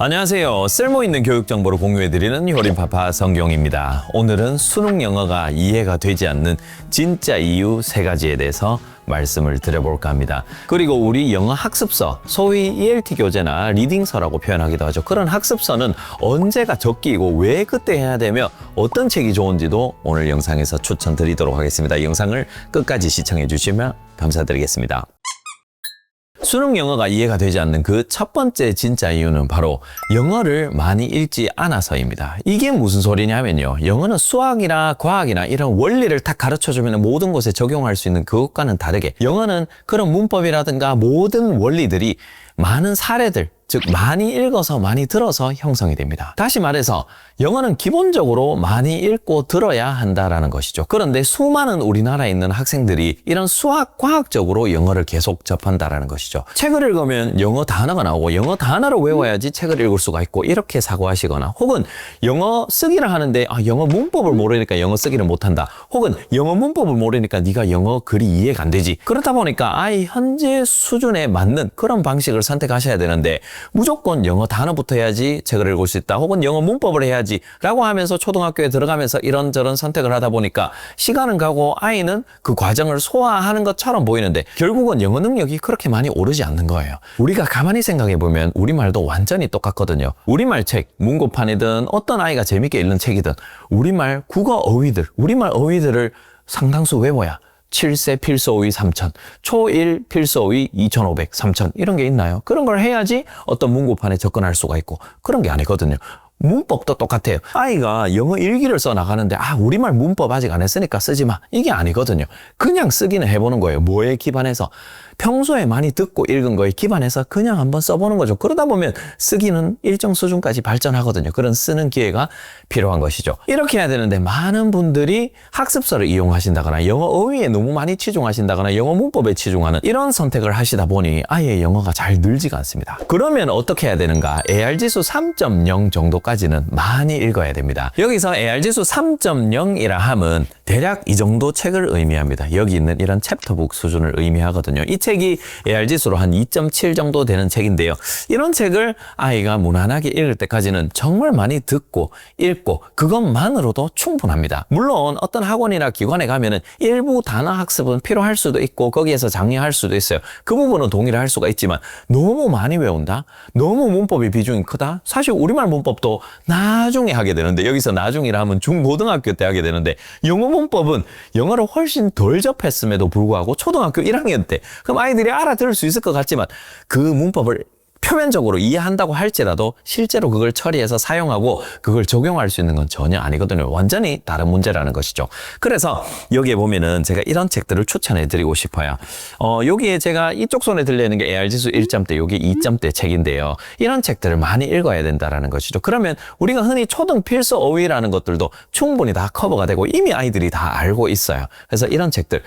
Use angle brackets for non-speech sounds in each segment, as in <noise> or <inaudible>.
안녕하세요. 쓸모있는 교육 정보를 공유해드리는 효린파파 성경입니다. 오늘은 수능 영어가 이해가 되지 않는 진짜 이유 세 가지에 대해서 말씀을 드려볼까 합니다. 그리고 우리 영어 학습서, 소위 ELT 교재나 리딩서라고 표현하기도 하죠. 그런 학습서는 언제가 적기이고 왜 그때 해야 되며 어떤 책이 좋은지도 오늘 영상에서 추천드리도록 하겠습니다. 이 영상을 끝까지 시청해 주시면 감사드리겠습니다. 수능 영어가 이해가 되지 않는 그 첫 번째 진짜 이유는 바로 영어를 많이 읽지 않아서입니다. 이게 무슨 소리냐면요. 영어는 수학이나 과학이나 이런 원리를 딱 가르쳐 주면 모든 곳에 적용할 수 있는 그것과는 다르게 영어는 그런 문법이라든가 모든 원리들이 많은 사례들, 즉 많이 읽어서 많이 들어서 형성이 됩니다. 다시 말해서 영어는 기본적으로 많이 읽고 들어야 한다라는 것이죠. 그런데 수많은 우리나라에 있는 학생들이 이런 수학 과학적으로 영어를 계속 접한다라는 것이죠. 책을 읽으면 영어 단어가 나오고 영어 단어를 외워야지 책을 읽을 수가 있고 이렇게 사고하시거나 혹은 영어 쓰기를 하는데 아, 영어 문법을 모르니까 영어 쓰기를 못한다. 혹은 영어 문법을 모르니까 네가 영어 글이 이해가 안 되지. 그렇다 보니까 아이 현재 수준에 맞는 그런 방식을 선택하셔야 되는데 무조건 영어 단어부터 해야지 책을 읽을 수 있다. 혹은 영어 문법을 해야지 라고 하면서 초등학교에 들어가면서 이런저런 선택을 하다 보니까 시간은 가고 아이는 그 과정을 소화하는 것처럼 보이는데 결국은 영어 능력이 그렇게 많이 오르지 않는 거예요. 우리가 가만히 생각해 보면 우리말도 완전히 똑같거든요. 우리말 책, 문고판이든 어떤 아이가 재밌게 읽는 책이든 우리말 국어 어휘들, 우리말 어휘들을 상당수 외워야 7세 필수 어휘 3천, 초1 필수 어휘 2,500, 3천 이런 게 있나요? 그런 걸 해야지 어떤 문고판에 접근할 수가 있고 그런 게 아니거든요. 문법도 똑같아요. 아이가 영어 일기를 써 나가는데 아 우리말 문법 아직 안 했으니까 쓰지 마 이게 아니거든요. 그냥 쓰기는 해보는 거예요. 뭐에 기반해서 평소에 많이 듣고 읽은 거에 기반해서 그냥 한번 써보는 거죠. 그러다 보면 쓰기는 일정 수준까지 발전하거든요. 그런 쓰는 기회가 필요한 것이죠. 이렇게 해야 되는데 많은 분들이 학습서를 이용하신다거나 영어 어휘에 너무 많이 치중하신다거나 영어 문법에 치중하는 이런 선택을 하시다 보니 아예 영어가 잘 늘지가 않습니다. 그러면 어떻게 해야 되는가? AR 지수 3.0 정도까지 는 많이 읽어야 됩니다. 여기서 AR 지수 3.0이라 함은 대략 이 정도 책을 의미합니다. 여기 있는 이런 챕터북 수준을 의미하거든요. 이 책이 AR 지수로 한 2.7 정도 되는 책인데요. 이런 책을 아이가 무난하게 읽을 때까지는 정말 많이 듣고 읽고 그것만으로도 충분합니다. 물론 어떤 학원이나 기관에 가면은 일부 단어 학습은 필요할 수도 있고 거기에서 장려할 수도 있어요. 그 부분은 동의를 할 수가 있지만 너무 많이 외운다? 너무 문법의 비중이 크다? 사실 우리말 문법도 나중에 하게 되는데 여기서 나중이라 하면 중고등학교 때 하게 되는데 영어 문법은 영어를 훨씬 덜 접했음에도 불구하고 초등학교 1학년 때. 그럼 아이들이 알아들을 수 있을 것 같지만 그 문법을 표면적으로 이해한다고 할지라도 실제로 그걸 처리해서 사용하고 그걸 적용할 수 있는 건 전혀 아니거든요. 완전히 다른 문제라는 것이죠. 그래서 여기에 보면은 제가 이런 책들을 추천해 드리고 싶어요. 어, 여기에 제가 이쪽 손에 들려있는 게 AR지수 1점대, 여기 2점대 책인데요. 이런 책들을 많이 읽어야 된다라는 것이죠. 그러면 우리가 흔히 초등 필수 어휘라는 것들도 충분히 다 커버가 되고 이미 아이들이 다 알고 있어요. 그래서 이런 책들.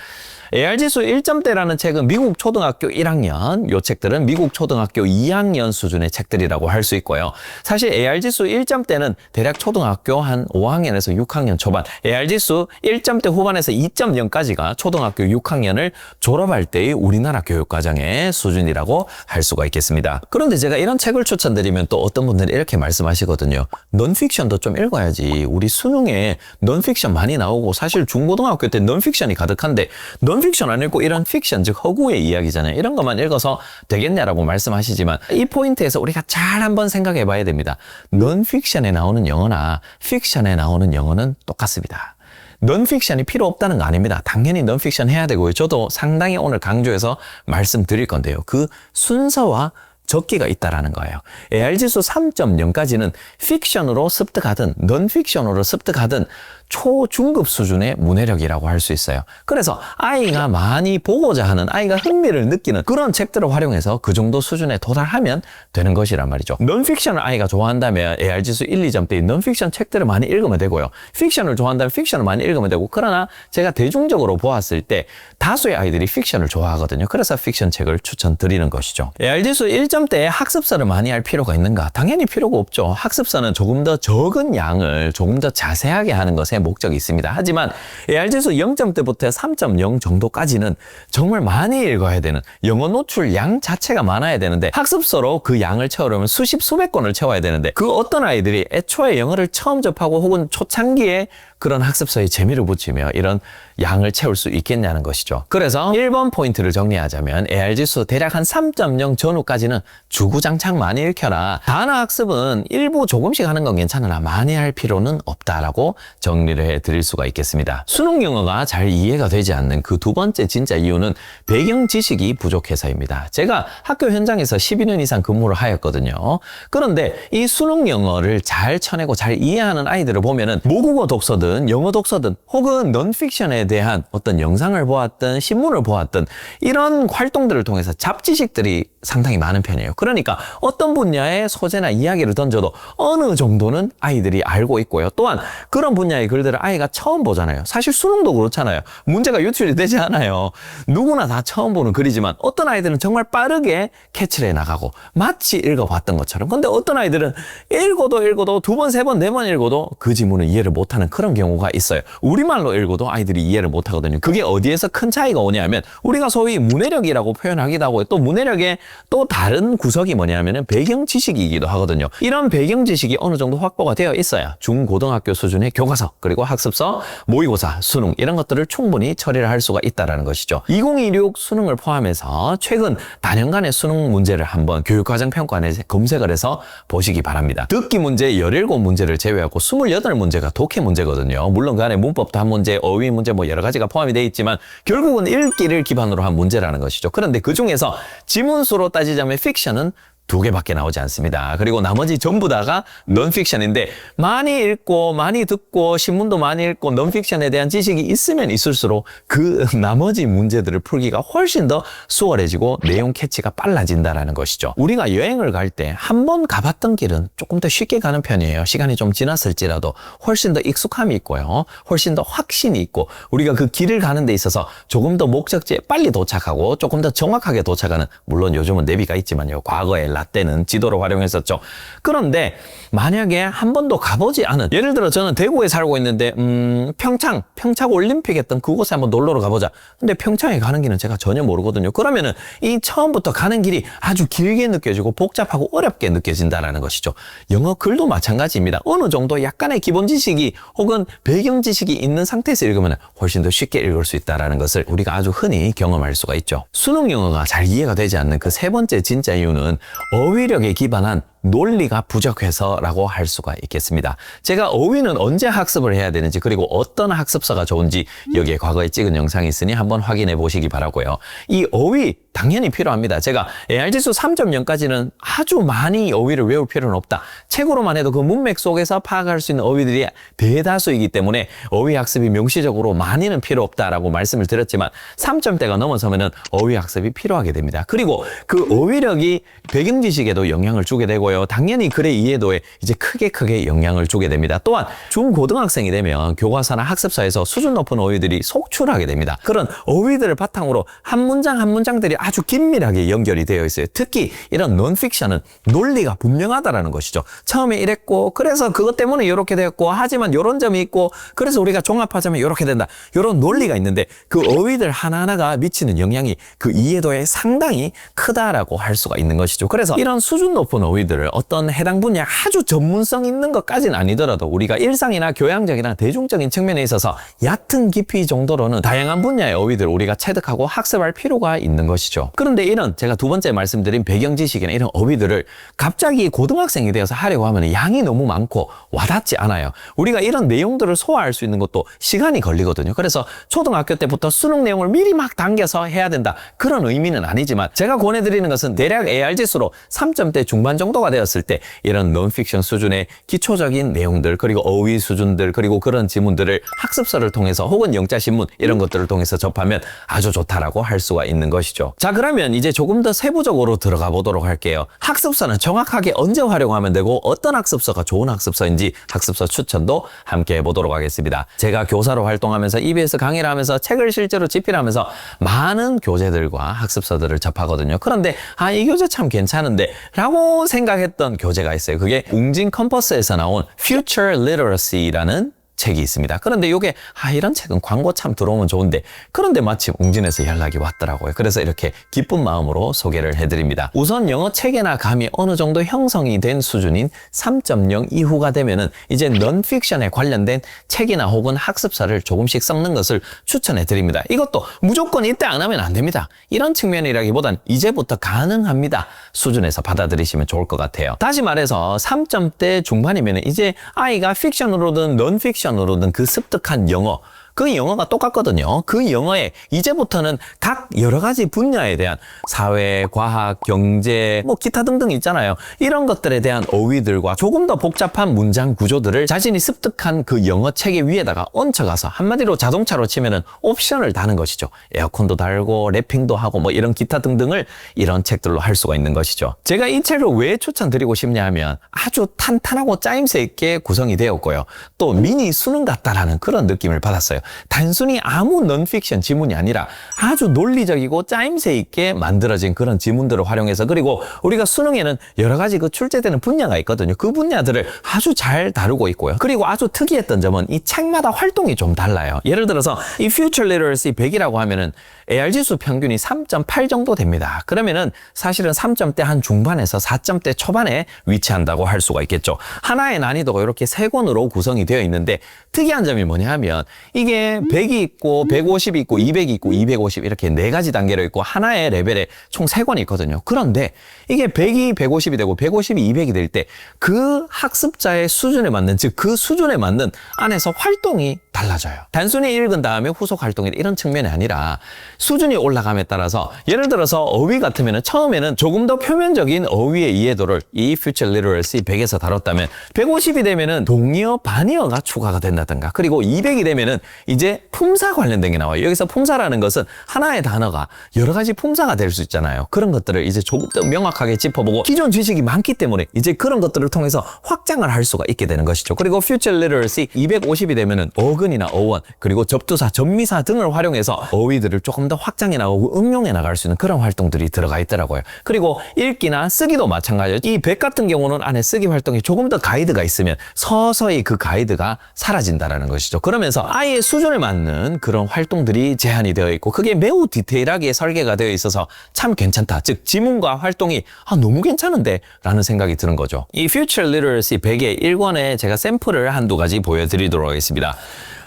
AR지수 1점대라는 책은 미국 초등학교 1학년, 요 책들은 미국 초등학교 2학년 수준의 책들이라고 할 수 있고요. 사실 AR지수 1점대는 대략 초등학교 한 5학년에서 6학년 초반, AR지수 1점대 후반에서 2.0까지가 초등학교 6학년을 졸업할 때의 우리나라 교육 과정의 수준이라고 할 수가 있겠습니다. 그런데 제가 이런 책을 추천드리면 또 어떤 분들이 이렇게 말씀하시거든요. 넌픽션도 좀 읽어야지. 우리 수능에 넌픽션 많이 나오고 사실 중고등학교 때 넌픽션이 가득한데 넌 픽션 안 읽고 이런 픽션 즉 허구의 이야기잖아요. 이런 것만 읽어서 되겠냐라고 말씀하시지만 이 포인트에서 우리가 잘 한번 생각해 봐야 됩니다. 넌픽션에 나오는 영어나 픽션에 나오는 영어는 똑같습니다. 넌픽션이 필요 없다는 거 아닙니다. 당연히 넌픽션 해야 되고요. 저도 상당히 오늘 강조해서 말씀드릴 건데요. 그 순서와 적기가 있다라는 거예요. AR지수 3.0까지는 픽션으로 습득하든 넌픽션으로 습득하든 초중급 수준의 문해력이라고 할 수 있어요. 그래서 아이가 많이 보고자 하는 아이가 흥미를 느끼는 그런 책들을 활용해서 그 정도 수준에 도달하면 되는 것이란 말이죠. 넌픽션을 아이가 좋아한다면 AR지수 1, 2점대의 넌픽션 책들을 많이 읽으면 되고요. 픽션을 좋아한다면 픽션을 많이 읽으면 되고 그러나 제가 대중적으로 보았을 때 다수의 아이들이 픽션을 좋아하거든요. 그래서 픽션 책을 추천드리는 것이죠. AR지수 1점대에 학습서를 많이 할 필요가 있는가? 당연히 필요가 없죠. 학습서는 조금 더 적은 양을 조금 더 자세하게 하는 것에 목적이 있습니다. 하지만 AR지수 0점대부터 3.0 정도까지는 정말 많이 읽어야 되는 영어 노출 양 자체가 많아야 되는데 학습서로 그 양을 채우려면 수십 수백 권을 채워야 되는데 그 어떤 아이들이 애초에 영어를 처음 접하고 혹은 초창기에 그런 학습서에 재미를 붙이며 이런 양을 채울 수 있겠냐는 것이죠. 그래서 1번 포인트를 정리하자면 AR지수 대략 한 3.0 전후까지는 주구장창 많이 읽혀라. 단어 학습은 일부 조금씩 하는 건 괜찮으나 많이 할 필요는 없다라고 정리를 해 드릴 수가 있겠습니다. 수능 영어가 잘 이해가 되지 않는 그 두 번째 진짜 이유는 배경 지식이 부족해서입니다. 제가 학교 현장에서 12년 이상 근무를 하였거든요. 그런데 이 수능 영어를 잘 쳐내고 잘 이해하는 아이들을 보면은 모국어 독서 든 영어 독서든 혹은 넌픽션에 대한 어떤 영상을 보았든 신문을 보았든 이런 활동들을 통해서 잡지식들이 상당히 많은 편이에요. 그러니까 어떤 분야의 소재나 이야기를 던져도 어느 정도는 아이들이 알고 있고요. 또한 그런 분야의 글들을 아이가 처음 보잖아요. 사실 수능도 그렇잖아요. 문제가 유출이 되지 않아요. 누구나 다 처음 보는 글이지만 어떤 아이들은 정말 빠르게 캐치를 해 나가고 마치 읽어봤던 것처럼. 근데 어떤 아이들은 읽어도 읽어도 두 번, 세 번, 네 번 읽어도 그 지문을 이해를 못하는 그런 경우 가 있어요. 우리말로 읽어도 아이들이 이해를 못하거든요. 그게 어디에서 큰 차이가 오냐면 우리가 소위 문해력이라고 표현하기도 하고 또 문해력의 또 다른 구석이 뭐냐면은 배경 지식이기도 하거든요. 이런 배경 지식이 어느 정도 확보가 되어 있어야 중고등학교 수준의 교과서 그리고 학습서, 모의고사, 수능 이런 것들을 충분히 처리를 할 수가 있다라는 것이죠. 2026 수능을 포함해서 최근 단연간의 수능 문제를 한번 교육과정 평가원에 검색을 해서 보시기 바랍니다. 듣기 문제 17문제를 제외하고 28문제가 독해 문제거든요. 물론 그 안에 문법 도 한 문제, 어휘 문제 뭐 여러 가지가 포함이 되어 있지만 결국은 읽기를 기반으로 한 문제라는 것이죠. 그런데 그 중에서 지문수로 따지자면 픽션은 두 개밖에 나오지 않습니다. 그리고 나머지 전부 다가 넌픽션인데 많이 읽고 많이 듣고 신문도 많이 읽고 넌픽션에 대한 지식이 있으면 있을수록 그 <laughs> 나머지 문제들을 풀기가 훨씬 더 수월해지고 내용 캐치가 빨라진다라는 것이죠. 우리가 여행을 갈 때 한 번 가봤던 길은 조금 더 쉽게 가는 편이에요. 시간이 좀 지났을지라도 훨씬 더 익숙함이 있고요. 훨씬 더 확신이 있고 우리가 그 길을 가는 데 있어서 조금 더 목적지에 빨리 도착하고 조금 더 정확하게 도착하는 물론 요즘은 내비가 있지만요. 과거에 라 떼는 지도를 활용했었죠. 그런데 만약에 한 번도 가보지 않은 예를 들어 저는 대구에 살고 있는데 음, 평창 평창 올림픽 했던 그곳에 한번 놀러를 가보자. 근데 평창에 가는 길은 제가 전혀 모르거든요. 그러면은 이 처음부터 가는 길이 아주 길게 느껴지고 복잡하고 어렵게 느껴진다라는 것이죠. 영어 글도 마찬가지입니다. 어느 정도 약간의 기본 지식이 혹은 배경 지식이 있는 상태에서 읽으면 훨씬 더 쉽게 읽을 수 있다라는 것을 우리가 아주 흔히 경험할 수가 있죠. 수능 영어가 잘 이해가 되지 않는 그 세 번째 진짜 이유는 어휘력에 기반한 논리가 부족해서라고 할 수가 있겠습니다. 제가 어휘는 언제 학습을 해야 되는지 그리고 어떤 학습서가 좋은지 여기에 과거에 찍은 영상이 있으니 한번 확인해 보시기 바라고요. 이 어휘 당연히 필요합니다. 제가 AR지수 3.0까지는 아주 많이 어휘를 외울 필요는 없다. 책으로만 해도 그 문맥 속에서 파악할 수 있는 어휘들이 대다수이기 때문에 어휘 학습이 명시적으로 많이는 필요 없다라고 말씀을 드렸지만 3점대가 넘어서면은 어휘 학습이 필요하게 됩니다. 그리고 그 어휘력이 배경 지식에도 영향을 주게 되고 요. 당연히 글의 이해도에 이제 크게 크게 영향을 주게 됩니다. 또한 중고등학생이 되면 교과서나 학습서에서 수준 높은 어휘들이 속출하게 됩니다. 그런 어휘들을 바탕으로 한 문장 한 문장들이 아주 긴밀하게 연결이 되어 있어요. 특히 이런 논픽션은 논리가 분명하다라는 것이죠. 처음에 이랬고 그래서 그것 때문에 이렇게 되었고 하지만 이런 점이 있고 그래서 우리가 종합하자면 이렇게 된다. 이런 논리가 있는데 그 어휘들 하나하나가 미치는 영향이 그 이해도에 상당히 크다라고 할 수가 있는 것이죠. 그래서 이런 수준 높은 어휘들을 어떤 해당 분야 아주 전문성 있는 것까지는 아니더라도 우리가 일상이나 교양적이나 대중적인 측면에 있어서 얕은 깊이 정도로는 다양한 분야의 어휘들을 우리가 체득하고 학습할 필요가 있는 것이죠. 그런데 이런 제가 두 번째 말씀드린 배경 지식이나 이런 어휘들을 갑자기 고등학생이 되어서 하려고 하면 양이 너무 많고 와닿지 않아요. 우리가 이런 내용들을 소화할 수 있는 것도 시간이 걸리거든요. 그래서 초등학교 때부터 수능 내용을 미리 막 당겨서 해야 된다. 그런 의미는 아니지만 제가 권해드리는 것은 대략 AR 지수로 3점대 중반 정도가 되었을 때 이런 논픽션 수준의 기초적인 내용들 그리고 어휘 수준들 그리고 그런 지문들을 학습서를 통해서 혹은 영자 신문 이런 것들을 통해서 접하면 아주 좋다라고 할 수가 있는 것이죠. 자 그러면 이제 조금 더 세부적으로 들어가 보도록 할게요. 학습서는 정확하게 언제 활용하면 되고 어떤 학습서가 좋은 학습서인지 학습서 추천도 함께 해보도록 하겠습니다. 제가 교사로 활동하면서 EBS 강의를 하면서 책을 실제로 집필하면서 많은 교재들과 학습서들을 접하거든요. 그런데 아 이 교재 참 괜찮은데 라고 생각 했던 교재가 있어요. 그게 웅진 컴퍼스에서 나온 Future Literacy라는 책이 있습니다. 그런데 이게 아 이런 책은 광고 참 들어오면 좋은데 그런데 마침 웅진에서 연락이 왔더라고요. 그래서 이렇게 기쁜 마음으로 소개를 해드립니다. 우선 영어 체계나 감이 어느 정도 형성이 된 수준인 3.0 이후가 되면은 이제 넌픽션에 관련된 책이나 혹은 학습서를 조금씩 섞는 것을 추천해 드립니다. 이것도 무조건 이때 안 하면 안 됩니다. 이런 측면이라기보단 이제부터 가능합니다. 수준에서 받아들이시면 좋을 것 같아요. 다시 말해서 3점대 중반이면 이제 아이가 픽션으로든 넌픽션 으로든 그 습득한 영어 그 영어가 똑같거든요. 그 영어에 이제부터는 각 여러 가지 분야에 대한 사회, 과학, 경제, 뭐 기타 등등 있잖아요. 이런 것들에 대한 어휘들과 조금 더 복잡한 문장 구조들을 자신이 습득한 그 영어 체계 위에다가 얹혀가서 한마디로 자동차로 치면은 옵션을 다는 것이죠. 에어컨도 달고 랩핑도 하고 뭐 이런 기타 등등을 이런 책들로 할 수가 있는 것이죠. 제가 이 책을 왜 추천드리고 싶냐 하면 아주 탄탄하고 짜임새 있게 구성이 되었고요. 또 미니 수능 같다라는 그런 느낌을 받았어요. 단순히 아무 넌픽션 지문이 아니라 아주 논리적이고 짜임새 있게 만들어진 그런 지문들을 활용해서 그리고 우리가 수능에는 여러 가지 그 출제되는 분야가 있거든요. 그 분야들을 아주 잘 다루고 있고요. 그리고 아주 특이했던 점은 이 책마다 활동이 좀 달라요. 예를 들어서 이 Future Literacy 100이라고 하면은 AR 지수 평균이 3.8 정도 됩니다. 그러면은 사실은 3점대 한 중반에서 4점대 초반에 위치한다고 할 수가 있겠죠. 하나의 난이도가 이렇게 세 권으로 구성이 되어 있는데 특이한 점이 뭐냐 하면 이게 100이 있고 150이 있고 200이 있고 250 이렇게 네 가지 단계로 있고 하나의 레벨에 총 세 권이 있거든요. 그런데 이게 100이 150이 되고 150이 200이 될 때 그 학습자의 수준에 맞는 즉 그 수준에 맞는 안에서 활동이 달라져요. 단순히 읽은 다음에 후속 활동이 이런 측면이 아니라 수준이 올라감에 따라서 예를 들어서 어휘 같으면 처음에는 조금 더 표면적인 어휘의 이해도를 이 Future Literacy 100에서 다뤘다면 150이 되면은 동의어, 반의어가 추가가 된다든가 그리고 200이 되면은 이제 품사 관련된 게 나와요. 여기서 품사라는 것은 하나의 단어가 여러 가지 품사가 될 수 있잖아요. 그런 것들을 이제 조금 더 명확하게 짚어보고 기존 지식이 많기 때문에 이제 그런 것들을 통해서 확장을 할 수가 있게 되는 것이죠. 그리고 Future Literacy 250이 되면은 어근이나 어원 그리고 접두사, 접미사 등을 활용해서 어휘들을 조금 더 확장해 나가고 응용해 나갈 수 있는 그런 활동들이 들어가 있더라고요. 그리고 읽기나 쓰기도 마찬가지예요. 이백 같은 경우는 안에 쓰기 활동에 조금 더 가이드가 있으면 서서히 그 가이드가 사라진다라는 것이죠. 그러면서 아이의 수준에 맞는 그런 활동들이 제한이 되어 있고 그게 매우 디테일하게 설계가 되어 있어서 참 괜찮다. 즉 지문과 활동이 아 너무 괜찮은데 라는 생각이 드는 거죠. 이 Future Literacy 100의 1권에 제가 샘플을 한두 가지 보여드리도록 하겠습니다.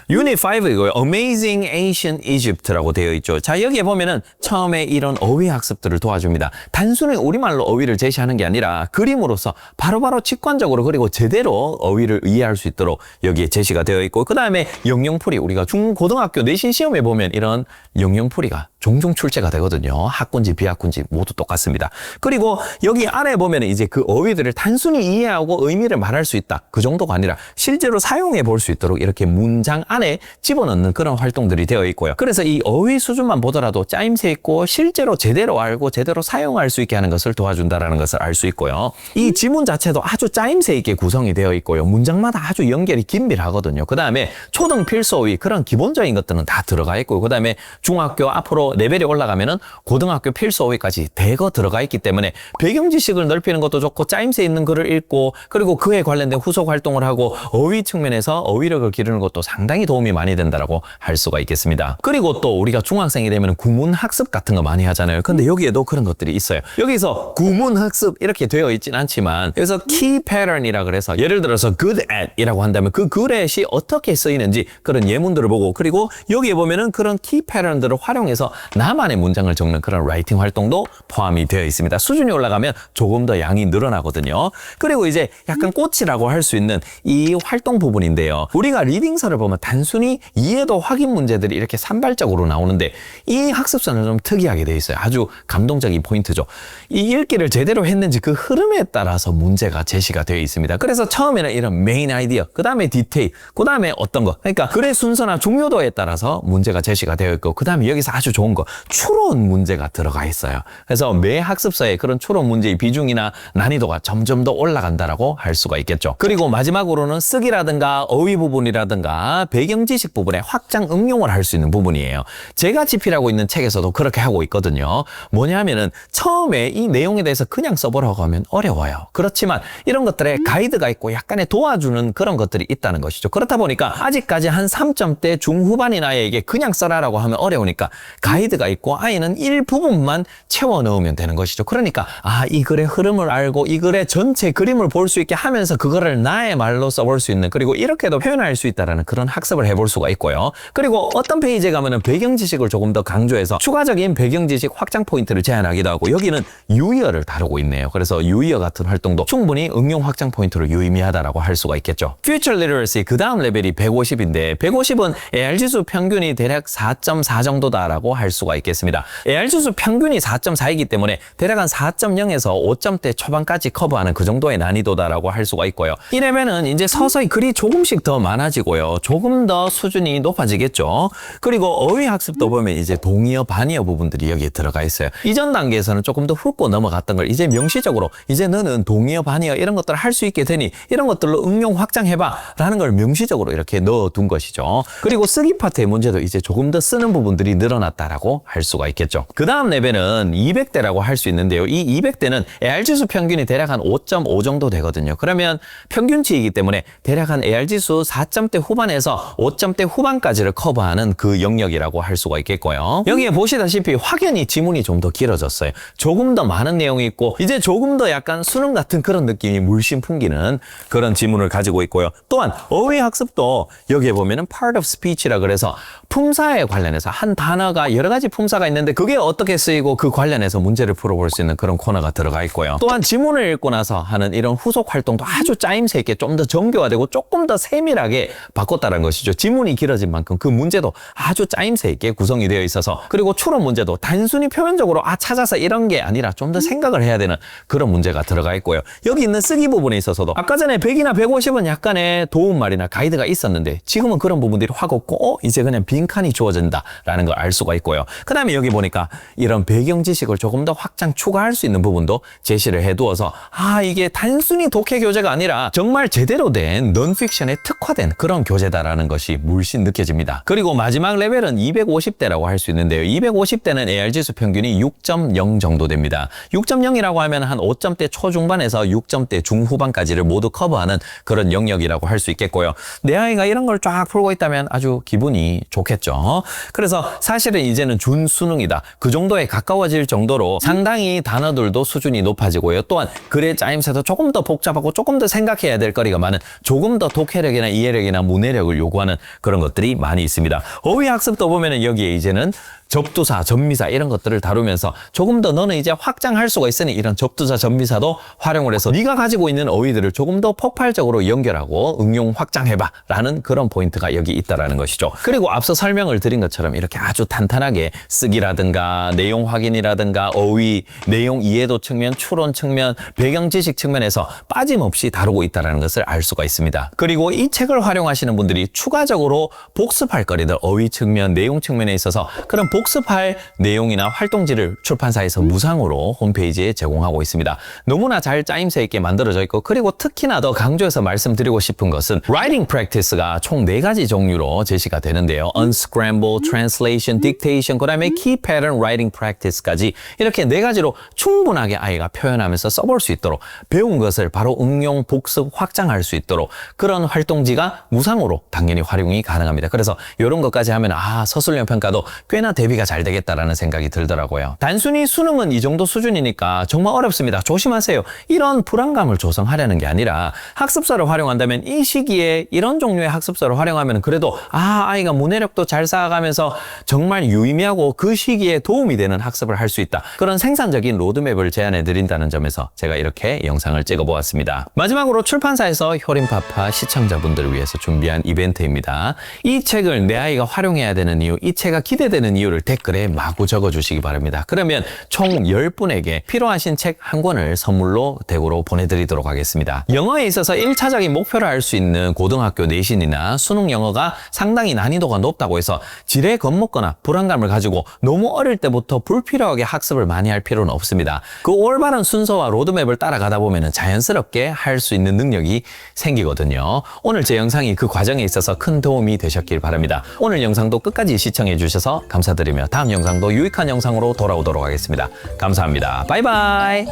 유닛 5이고요. Amazing Ancient Egypt라고 되어 있죠. 자, 여기에 보면은 처음에 이런 어휘 학습들을 도와줍니다. 단순히 우리말로 어휘를 제시하는 게 아니라 그림으로서 바로바로 직관적으로 그리고 제대로 어휘를 이해할 수 있도록 여기에 제시가 되어 있고 그 다음에 영영풀이 우리가 중고등학교 내신 시험에 보면 이런 영영풀이가 종종 출제가 되거든요. 학군지 비학군지 모두 똑같습니다. 그리고 여기 아래 보면 이제 그 어휘들을 단순히 이해하고 의미를 말할 수 있다. 그 정도가 아니라 실제로 사용해 볼 수 있도록 이렇게 문장 안에 집어넣는 그런 활동들이 되어 있고요. 그래서 이 어휘 수준만 보더라도 짜임새 있고 실제로 제대로 알고 제대로 사용할 수 있게 하는 것을 도와준다라는 것을 알 수 있고요. 이 지문 자체도 아주 짜임새 있게 구성이 되어 있고요. 문장마다 아주 연결이 긴밀하거든요. 그 다음에 초등 필수 어휘 그런 기본적인 것들은 다 들어가 있고 그 다음에 중학교 앞으로 레벨이 올라가면은 고등학교 필수 어휘까지 대거 들어가 있기 때문에 배경 지식을 넓히는 것도 좋고 짜임새 있는 글을 읽고 그리고 그에 관련된 후속 활동을 하고 어휘 측면에서 어휘력을 기르는 것도 상당히 도움이 많이 된다라고 할 수가 있겠습니다. 그리고 또 우리가 중학생이 되면 구문 학습 같은 거 많이 하잖아요. 근데 여기에도 그런 것들이 있어요. 여기서 구문 학습 이렇게 되어 있진 않지만 여기서 key pattern이라 그래서 예를 들어서 good at 이라고 한다면 그 good at이 어떻게 쓰이는지 그런 예문들을 보고 그리고 여기에 보면은 그런 key pattern들을 활용해서 나만의 문장을 적는 그런 라이팅 활동도 포함이 되어 있습니다. 수준이 올라가면 조금 더 양이 늘어나거든요. 그리고 이제 약간 꽃이라고 할 수 있는 이 활동 부분인데요. 우리가 리딩서를 보면 단 순히 이해도 확인 문제들이 이렇게 산발적으로 나오는데 이 학습서는 좀 특이하게 되어 있어요. 아주 감동적인 포인트죠. 이 읽기를 제대로 했는지 그 흐름에 따라서 문제가 제시가 되어 있습니다. 그래서 처음에는 이런 메인 아이디어, 그 다음에 디테일, 그 다음에 어떤 거. 그러니까 글의 순서나 중요도에 따라서 문제가 제시가 되어 있고, 그 다음에 여기서 아주 좋은 거, 추론 문제가 들어가 있어요. 그래서 매 학습서에 그런 추론 문제의 비중이나 난이도가 점점 더 올라간다라고 할 수가 있겠죠. 그리고 마지막으로는 쓰기라든가 어휘 부분이라든가 배경 지식 부분에 확장 응용을 할 수 있는 부분이에요. 제가 집필하고 있는 책에서도 그렇게 하고 있거든요. 뭐냐면은 처음에 이 내용에 대해서 그냥 써보라고 하면 어려워요. 그렇지만 이런 것들에 가이드가 있고 약간의 도와주는 그런 것들이 있다는 것이죠. 그렇다 보니까 아직까지 한 3점대 중후반인 아이에게 그냥 써라라고 하면 어려우니까 가이드가 있고 아이는 일부분만 채워 넣으면 되는 것이죠. 그러니까 아, 이 글의 흐름을 알고 이 글의 전체 그림을 볼 수 있게 하면서 그거를 나의 말로 써볼 수 있는 그리고 이렇게도 표현할 수 있다라는 그런 학습 을 해볼 수가 있고요. 그리고 어떤 페이지에 가면은 배경 지식을 조금 더 강조해서 추가적인 배경 지식 확장 포인트를 제안하기도 하고 여기는 유의어를 다루고 있네요. 그래서 유의어 같은 활동도 충분히 응용 확장 포인트로 유의미하다라고 할 수가 있겠죠. Future Literacy 그 다음 레벨이 150인데 150은 AR 지수 평균이 대략 4.4 정도다라고 할 수가 있겠습니다. AR 지수 평균이 4.4이기 때문에 대략 한 4.0에서 5점대 초반까지 커버하는 그 정도의 난이도다라고 할 수가 있고요. 이 레벨은 이제 서서히 글이 조금씩 더 많아지고요. 조금 더 수준이 높아지겠죠. 그리고 어휘 학습도 보면 이제 동의어, 반의어 부분들이 여기에 들어가 있어요. 이전 단계에서는 조금 더 훑고 넘어갔던 걸 이제 명시적으로 이제 너는 동의어, 반의어 이런 것들을 할 수 있게 되니 이런 것들로 응용 확장해봐 라는 걸 명시적으로 이렇게 넣어둔 것이죠. 그리고 쓰기 파트의 문제도 이제 조금 더 쓰는 부분들이 늘어났다라고 할 수가 있겠죠. 그 다음 레벨은 200대라고 할 수 있는데요. 이 200대는 AR 지수 평균이 대략 한 5.5 정도 되거든요. 그러면 평균치이기 때문에 대략 한 AR 지수 4점대 후반에서 5점대 후반까지를 커버하는 그 영역이라고 할 수가 있겠고요. 여기에 보시다시피 확연히 지문이 좀 더 길어졌어요. 조금 더 많은 내용이 있고 이제 조금 더 약간 수능 같은 그런 느낌이 물씬 풍기는 그런 지문을 가지고 있고요. 또한 어휘 학습도 여기에 보면은 part of speech라 그래서 품사에 관련해서 한 단어가 여러 가지 품사가 있는데 그게 어떻게 쓰이고 그 관련해서 문제를 풀어볼 수 있는 그런 코너가 들어가 있고요. 또한 지문을 읽고 나서 하는 이런 후속 활동도 아주 짜임새 있게 좀 더 정교화되고 조금 더 세밀하게 바꿨다는 것이 죠. 지문이 길어진 만큼 그 문제도 아주 짜임새 있게 구성이 되어 있어서 그리고 추론 문제도 단순히 표면적으로 아 찾아서 이런 게 아니라 좀 더 생각을 해야 되는 그런 문제가 들어가 있고요. 여기 있는 쓰기 부분에 있어서도 아까 전에 100이나 150은 약간의 도움말이나 가이드가 있었는데 지금은 그런 부분들이 확 없고 어 이제 그냥 빈칸이 주어진다라는 걸 알 수가 있고요. 그다음에 여기 보니까 이런 배경 지식을 조금 더 확장 추가할 수 있는 부분도 제시를 해두어서 아 이게 단순히 독해 교재가 아니라 정말 제대로 된 넌픽션에 특화된 그런 교재다라는 것이 물씬 느껴집니다. 그리고 마지막 레벨은 250대라고 할 수 있는데요. 250대는 AR 지수 평균이 6.0 정도 됩니다. 6.0이라고 하면 한 5점대 초중반에서 6점대 중후반까지를 모두 커버하는 그런 영역이라고 할 수 있겠고요. 내 아이가 이런 걸 쫙 풀고 있다면 아주 기분이 좋겠죠. 그래서 사실은 이제는 준수능이다. 그 정도에 가까워질 정도로 상당히 단어들도 수준이 높아지고요. 또한 글의 짜임새도 조금 더 복잡하고 조금 더 생각해야 될 거리가 많은 조금 더 독해력이나 이해력이나 문해력을 요구 하는 그런 것들이 많이 있습니다. 어휘 학습도 보면은 여기에 이제는 접두사, 접미사 이런 것들을 다루면서 조금 더 너는 이제 확장할 수가 있으니 이런 접두사, 접미사도 활용을 해서 네가 가지고 있는 어휘들을 조금 더 폭발적으로 연결하고 응용 확장해봐 라는 그런 포인트가 여기 있다라는 것이죠. 그리고 앞서 설명을 드린 것처럼 이렇게 아주 탄탄하게 쓰기라든가 내용 확인이라든가 어휘, 내용 이해도 측면, 추론 측면, 배경 지식 측면에서 빠짐없이 다루고 있다라는 것을 알 수가 있습니다. 그리고 이 책을 활용하시는 분들이 추가적으로 복습할 거리들 어휘 측면, 내용 측면에 있어서 그런 복습할 내용이나 활동지를 출판사에서 무상으로 홈페이지에 제공하고 있습니다. 너무나 잘 짜임새 있게 만들어져 있고 그리고 특히나 더 강조해서 말씀드리고 싶은 것은 writing practice가 총 네 가지 종류로 제시가 되는데요. unscramble, translation, dictation, 그다음에 key pattern writing practice까지 이렇게 네 가지로 충분하게 아이가 표현하면서 써볼 수 있도록 배운 것을 바로 응용, 복습, 확장할 수 있도록 그런 활동지가 무상으로 당연히 활용이 가능합니다. 그래서 이런 것까지 하면 아 서술형 평가도 꽤나 대 비가 잘 되겠다라는 생각이 들더라고요. 단순히 수능은 이 정도 수준이니까 정말 어렵습니다. 조심하세요. 이런 불안감을 조성하려는 게 아니라 학습서를 활용한다면 이 시기에 이런 종류의 학습서를 활용하면 그래도 아 아이가 문해력도 잘 쌓아가면서 정말 유의미하고 그 시기에 도움이 되는 학습을 할 수 있다. 그런 생산적인 로드맵을 제안해 드린다는 점에서 제가 이렇게 영상을 찍어 보았습니다. 마지막으로 출판사에서 효림파파 시청자분들을 위해서 준비한 이벤트입니다. 이 책을 내 아이가 활용해야 되는 이유, 이 책이 기대되는 이유를 이유를 댓글에 마구 적어주시기 바랍니다. 그러면 총 10분에게 필요하신 책 한 권을 선물로 댁으로 보내드리도록 하겠습니다. 영어에 있어서 1차적인 목표를 할수 있는 고등학교 내신이나 수능 영어가 상당히 난이도가 높다고 해서 지레 겁먹거나 불안감을 가지고 너무 어릴 때부터 불필요하게 학습을 많이 할 필요는 없습니다. 그 올바른 순서와 로드맵을 따라가다 보면 자연스럽게 할 수 있는 능력이 생기거든요. 오늘 제 영상이 그 과정에 있어서 큰 도움이 되셨길 바랍니다. 오늘 영상도 끝까지 시청해 주셔서 감 사드리며 다음 영상도 유익한 영상으로 돌아오도록 하겠습니다. 감사합니다. 바이바이.